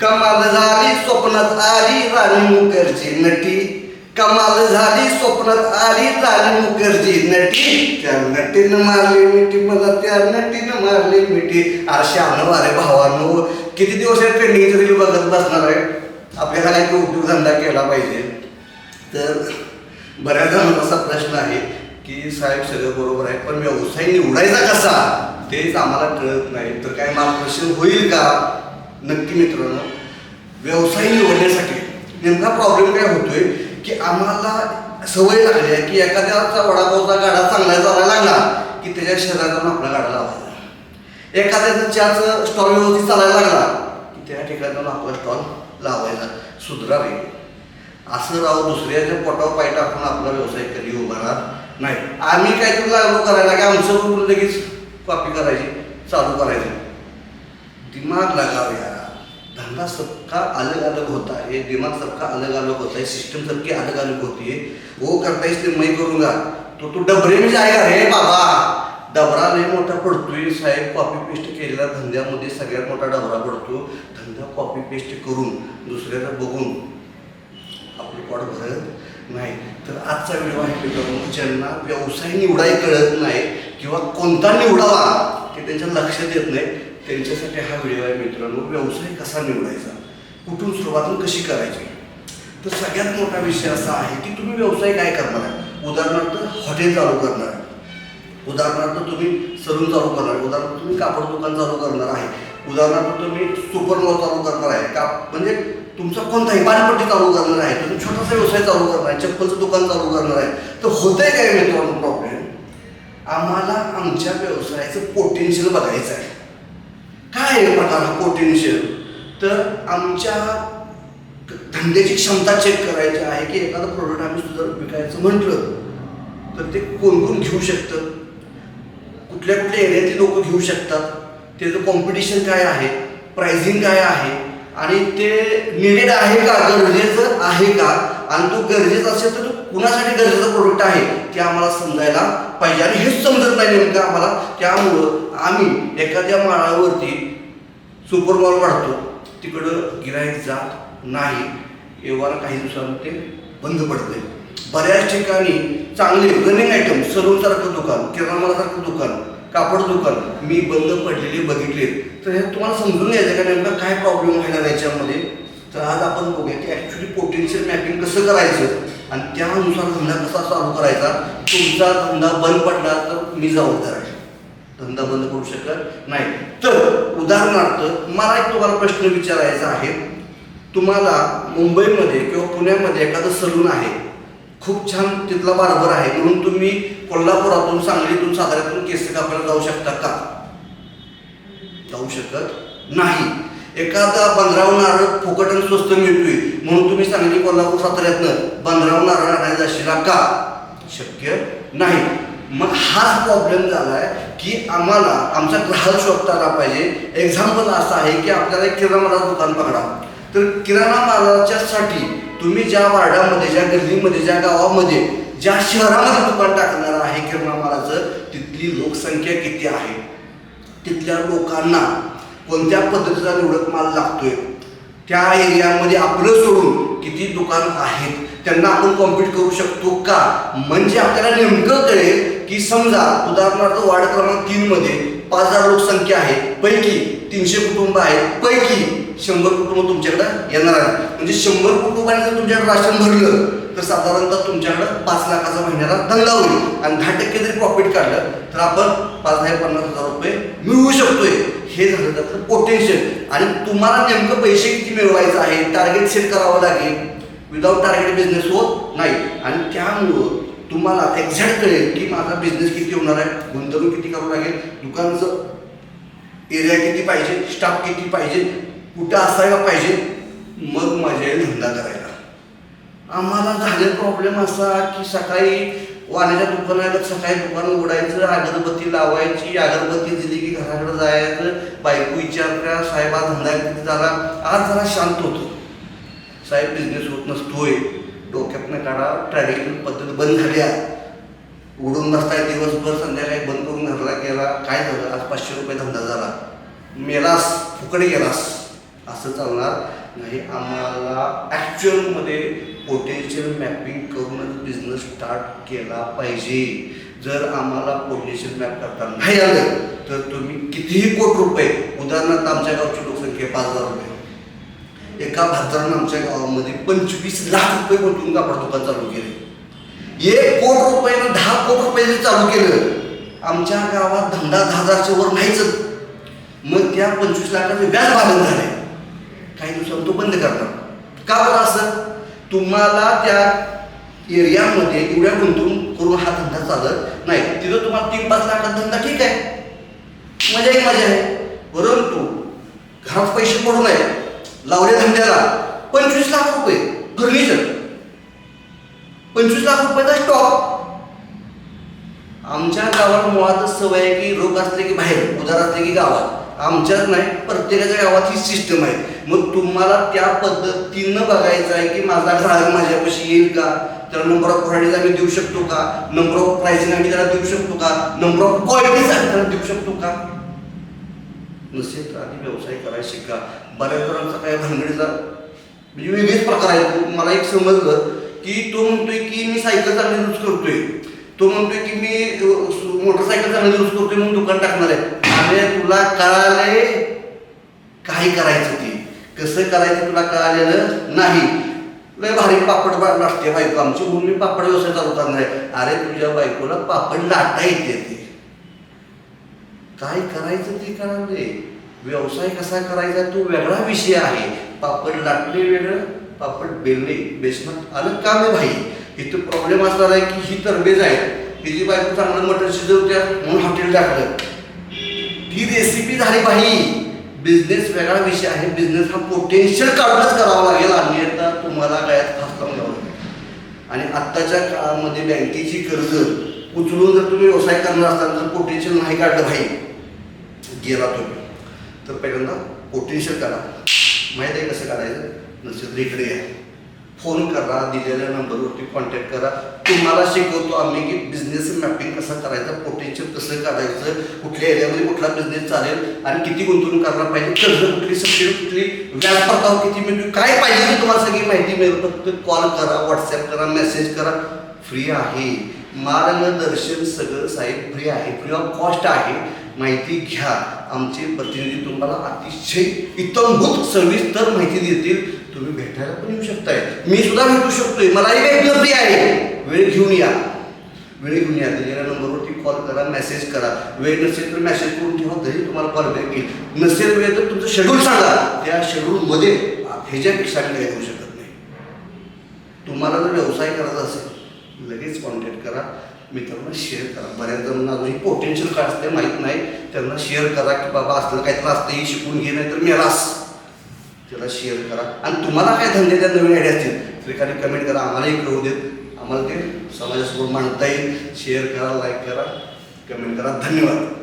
कमाल झाली स्वप्नात आली राणी मुखर्जी नटी. कमाल झाली स्वप्नात आली राणी मुखर्जी नटी. त्या नटीनं मारली मिठी मला त्या नटीनं मारली मिठी. आरशे आणू अरे भावानो किती दिवस हे ट्रेंडिंगचं रील बघत बसणार आहे? आपल्याला एक उद्योगधंदा केला पाहिजे. तर बऱ्याच जणांचा असा प्रश्न आहे की साहेब सगळं बरोबर आहे पण व्यवसाय निवडायचा कसा? तेच आम्हाला कळत नाही. तर काय मार्गदर्शन होईल का? नक्की मित्रांनो व्यवसाय निवडण्यासाठी नेमका प्रॉब्लेम काय होतोय की आम्हाला सवय लागली आहे की एखाद्याचा वडापावचा गाडा चांगला चालायला लागला की त्याच्या शहरात आपला गाडा लावायचा. एखाद्याचा चहाचं स्टॉल व्यवस्थित चालायला लागला की त्या ठिकाणी जाऊन आपला स्टॉल लावायचा. सुधरावे असं राहू दुसऱ्याच्या पोटावर पाय टाकून आपला व्यवसाय कधी उभारणार नाही. आम्ही काहीतरी लागलो करायला की आमचं लगेच कॉपी करायची चालू करायची. दिमाग लगाव यार. धंधा सबका अलग अलग होता है दिमाग सबका अलग अलग होता है सिस्टम सबकी अलग अलग होती है। वो करता है इसलिए मैं करूंगा। तो तू डबरे में जाएगा रे बाबा। डबरा लय मोठा पडतोय साहेब कॉपी पेस्ट केलेला धंद्यामध्ये सगळ्यात मोठा डबरा पडतो. धंदा कॉपी पेस्ट करून दुसऱ्याला बघून आपलं पोट भरत नाही. तर आजचा व्हिडिओ आहे करून ज्यांना व्यवसाय निवडाय कळत नाही किंवा कोणता निवडावा ते त्यांच्या लक्षात येत नाही. त्यांच्यासाठी हा व्हिडिओ आहे मित्रांनो. व्यवसाय कसा निवडायचा? कुठून सुरुवातून कशी करायची? तर सगळ्यात मोठा विषय असा आहे की तुम्ही व्यवसाय काय करणार? आहे उदाहरणार्थ हॉटेल चालू करणार. आहे उदाहरणार्थ तुम्ही सलून चालू करणार. आहे उदाहरणार्थ तुम्ही कापड दुकान चालू करणार आहे. उदाहरणार्थ तुम्ही सुपर मॉल चालू करणार आहे. का म्हणजे तुमचा कोणताही पाणीपट्टी चालू करणार आहे. तुम्ही छोटासा व्यवसाय चालू करणार आहे. चप्पलचं दुकान चालू करणार आहे. तर होतंय काय मित्रांनो प्रॉब्लेम आम्हाला आमच्या व्यवसायाचं पोटेन्शियल बघायचं आहे. काय आहे प्रकार हा पोटेन्शियल तर आमच्या धंद्याची क्षमता चेक करायची आहे की एखादं प्रोडक्ट आम्ही सुद्धा विकायचं म्हटलं तर ते कोण कोण घेऊ शकतं? कुठल्या कुठल्या एरियातली लोक घेऊ शकतात? त्याचं कॉम्पिटिशन काय आहे? प्राइझिंग काय आहे? आणि ते निडेड आहे का? गरजेचं आहे का? आणि तो गरजेचा असेल तर तो कुणासाठी गरजेचा प्रोडक्ट आहे? ते आम्हाला समजायला पाहिजे. आणि हेच समजत नाही नेमकं आम्हाला. त्यामुळं आम्ही एखाद्या माळावरती सुपरमॉल वाढतो. काढतो तिकडं गिराईक जात नाही. एव्हा काही दिवसांमध्ये ते बंद पडते बऱ्याच ठिकाणी चांगले रनिंग आयटम सलूनसारखं दुकान किराणामालासारखं दुकान कापड दुकान मी बंद पडलेले बघितले. तर हे तुम्हाला समजून घ्यायचं का नेमका काय प्रॉब्लेम व्हायला याच्यामध्ये तर आज आपण बघूया की ॲक्च्युली पोटेन्शियल मॅपिंग कसं करायचं? आणि त्यानुसार धंदा कसा चालू करायचा तुमचा धंदा बंद पडला तर मी जबाबदार आहे. धंदा बंद करू शकत नाही. तर उदाहरणार्थ मला एक तुम्हाला प्रश्न विचारायचा आहे. तुम्हाला मुंबईमध्ये किंवा पुण्यामध्ये एखादं सलून आहे. खूप छान तिथला बार्बर आहे. म्हणून तुम्ही कोल्हापुरातून सांगलीतून साताऱ्यातून केस कापायला जाऊ शकता का? जाऊ शकत नाही. एखादा बंदराव नारळ फुकट आणि स्वस्त मिळतोय म्हणून तुम्ही सांगली कोल्हापूर साताऱ्यातनं बंदराव नारळ आणायला जाशीला का? शक्य नाही. मग हा प्रॉब्लेम झालाय की आम्हाला आमचा ग्राहक शोधता आला पाहिजे. एक्झाम्पल असं आहे की आपल्याला एक किराणा मालाचं दुकान पकडा तर किराणा मालाच्या साठी तुम्ही ज्या वार्डामध्ये ज्या गल्लीमध्ये ज्या गावामध्ये ज्या शहरामध्ये दुकान टाकणार आहे किराणा मालाचं तिथली लोकसंख्या किती आहे? तिथल्या लोकांना कोणत्या पद्धतीचा निवडक माल लागतोय त्या एरियामध्ये आपलं सोडून किती दुकान आहेत त्यांना आपण कॉम्पीट करू शकतो का? म्हणजे आपल्याला नेमकं कळेल की समजा उदाहरणार्थ वार्ड क्रमांक तीन मध्ये पाच हजार लोकसंख्या आहे पैकी तीनशे कुटुंब आहेत पैकी शंभर कुटुंब तुमच्याकडे येणार आहे म्हणजे शंभर कुटुंबांनी जर तुमच्याकडे राशन भरलं तर साधारणतः तुमच्याकडं पाच लाखाचा महिन्याला दंगला होईल. आणि दहा टक्के जरी प्रॉफिट काढलं तर आपण पाच दहा पन्नास हजार रुपये मिळवू शकतोय. हे झालं त्यातलं पोटेन्शियल आणि तुम्हाला नेमकं पैसे किती मिळवायचं आहे टार्गेट सेट करावं लागेल. विदाऊट टार्गेट बिझनेस होत नाही. आणि त्यामुळं तुम्हाला एक्झॅक्ट कळेल की माझा बिझनेस किती होणार आहे गुंतवणूक किती करावं लागेल दुकानचं एरिया किती पाहिजे स्टाफ किती पाहिजे कुठं असायला पाहिजे मग माझ्या धंदा करायचा. आम्हाला झाले प्रॉब्लेम असा की सकाळी वाण्याच्या दुकानाला सकाळी दुकान उघडायचं अगरबत्ती लावायची अगरबत्ती दिली की घराकडे जायचं. बायको विचार करा साहेब हा धंदा किती झाला? आज जरा शांत होतो. साहेब बिझनेस होत नसतोय. डोक्यातनं काढा ट्रॅडिशनल पद्धत बंद झाल्या उडून बसताय दिवसभर संध्याकाळी बंद करून घरला गेला. काय झालं? आज पाचशे रुपये धंदा झाला. मेलास फुकडे गेलास. असं चालणार. नाही आम्हाला ॲक्च्युअलमध्ये पोटेन्शियल मॅपिंग करूनच बिझनेस स्टार्ट केला पाहिजे. जर आम्हाला पोटेन्शियल मॅप करता नाही आलं तर तुम्ही कितीही कोटी रुपये उदाहरणार्थ आमच्या गावची लोकसंख्या पाच हजार रुपये. एका भारतानं आमच्या गावामध्ये पंचवीस लाख रुपये गुंतवून कापड दुकान चालू केले. एक कोट रुपयानं दहा कोट रुपये चालू केलं आमच्या गावात धंदा दहा हजारच्या वर नाहीच. मग त्या पंचवीस लाखाचे व्याज बांधून झाले काही दिवसांनी तो बंद करणार. का बरं असं? तुम्हाला त्या एरियामध्ये एवढ्या गुंतून करून हा धंदा चालत नाही. तिथं तुम्हाला तीन पाच लाखात धंदा ठीक आहे. मजा एक मजा आहे. परंतु घरात पैसे पडू नये. लावले धंद्याला. पंचवीस लाख रुपये. फर्निचर. पंचवीस लाख रुपयाचा स्टॉक आमच्या गावात मुळातच सवय आहे की लोक असले की बाहेर उदार असले की गावात. आमच्याच नाही प्रत्येकाच्या गावात ही सिस्टम आहे. मग तुम्हाला त्या पद्धतीनं बघायचं आहे की माझा ग्राहक माझ्यापाशी येईल का? त्याला नंबर ऑफ क्वालिटीज आम्ही देऊ शकतो का? नंबर ऑफ प्राइसिंग आम्ही त्याला देऊ शकतो का? नंबर ऑफ क्वालिटीज आम्ही त्याला देऊ शकतो का? नसेल तर आधी व्यवसाय करायला शिका बऱ्याच जणांचा काय भानगडीचा म्हणजे वेगळेच प्रकार आहेत. मला एक समजलं की तो म्हणतोय की मी सायकल चांगली यूज करतोय. तो म्हणतोय की मी मोटरसायकल चांगली दुरुस्त करतोय म्हणून दुकान टाकणार आहे. आणि तुला कळालंय काय करायचं ते. कसं करायचं तुला कळालेलं नाही. लय भारी पापड लाटते लागते बायको आमची. म्हणून मी पापड व्यवसाय चालू करणार आहे. अरे तुझ्या बायकोला पापड लाटा येते ते. काय करायचं ते कळाले व्यवसाय कसा करायचा तो वेगळा विषय आहे. पापड लाटले वेगळं पापड बेलले बेसनात आलं काम आहे भाई इथं प्रॉब्लेम असणार आहे की ही तरबेज आहे तिची बायको चांगलं मटण शिजवत्या म्हणून हॉटेल टाकलं. ही रेसिपी झाली पाहिजे बिझनेस वेगळा विषय आहे. बिझनेस हा पोटेन्शियल काढूनच करावा लागेल. अन्यथा तुम्हाला गळ्यात फास लावून घ्यावं लागेल आणि आत्ताच्या काळामध्ये बँकेची कर्ज उचलून जर तुम्ही व्यवसाय करणार असाल तर पोटेन्शियल नाही काढलं भाई गेला तुम्ही. तर पहिल्यांदा पोटेन्शियल करा माहीत आहे कसं काढायचं? नसेल इकडे या. फोन करा दिलेल्या नंबरवरती कॉन्टॅक्ट करा. तुम्हाला शिकवतो आम्ही की बिझनेस मॅपिंग कसं करायचं पोटेन्शियल कसं काढायचं कुठल्या एरियामध्ये कुठला बिझनेस चालेल आणि किती गुंतवणूक करायला पाहिजे कर्ज कुठली सबसिडी कुठली व्याज परतावा किती मिळतो काय पाहिजे ते तुम्हाला सगळी माहिती मिळेल. फक्त कॉल करा व्हॉट्सॲप करा मेसेज करा. फ्री आहे. मार्गदर्शन सगळं साहेब फ्री आहे. फ्री ऑफ कॉस्ट आहे. माहिती घ्या. आमचे प्रतिनिधी तुम्हाला अतिशय इतंभूत सविस्तर माहिती देतील. तुम्ही भेटायला पण येऊ शकताय. मी सुद्धा भेटू शकतोय. मलाही भेटणं फ्री आहे. वेळ घेऊन या. वेळ घेऊन या. दिलेल्या नंबरवरती कॉल करा मेसेज करा. वेळ नसेल तर मेसेज करून ठेवा. तरी तुम्हाला कॉल बॅक येईल नसेल वेळ तर तुमचं शेड्यूल सांगा. त्या शेड्यूलमध्ये ह्याच्यापेक्षा काही करू शकत नाही. तुम्हाला जर व्यवसाय करायचा असेल लगेच कॉन्टॅक्ट करा. मित्रांना शेअर करा. बऱ्याच जणांना अजूनही पोटेन्शियल काय असते माहीत नाही. त्यांना शेअर करा की बाबा असलं काहीतरी असतं हे शिकून घे नाही तर मेलास त्याला शेअर करा. आणि तुम्हाला काय धंदे त्या नवीन आयडिया असतील? तर एखादी कमेंट करा. आम्हालाही कळू देत. आम्हाला ते समाजासमोर मांडता येईल. शेअर करा लाईक करा. कमेंट करा. धन्यवाद.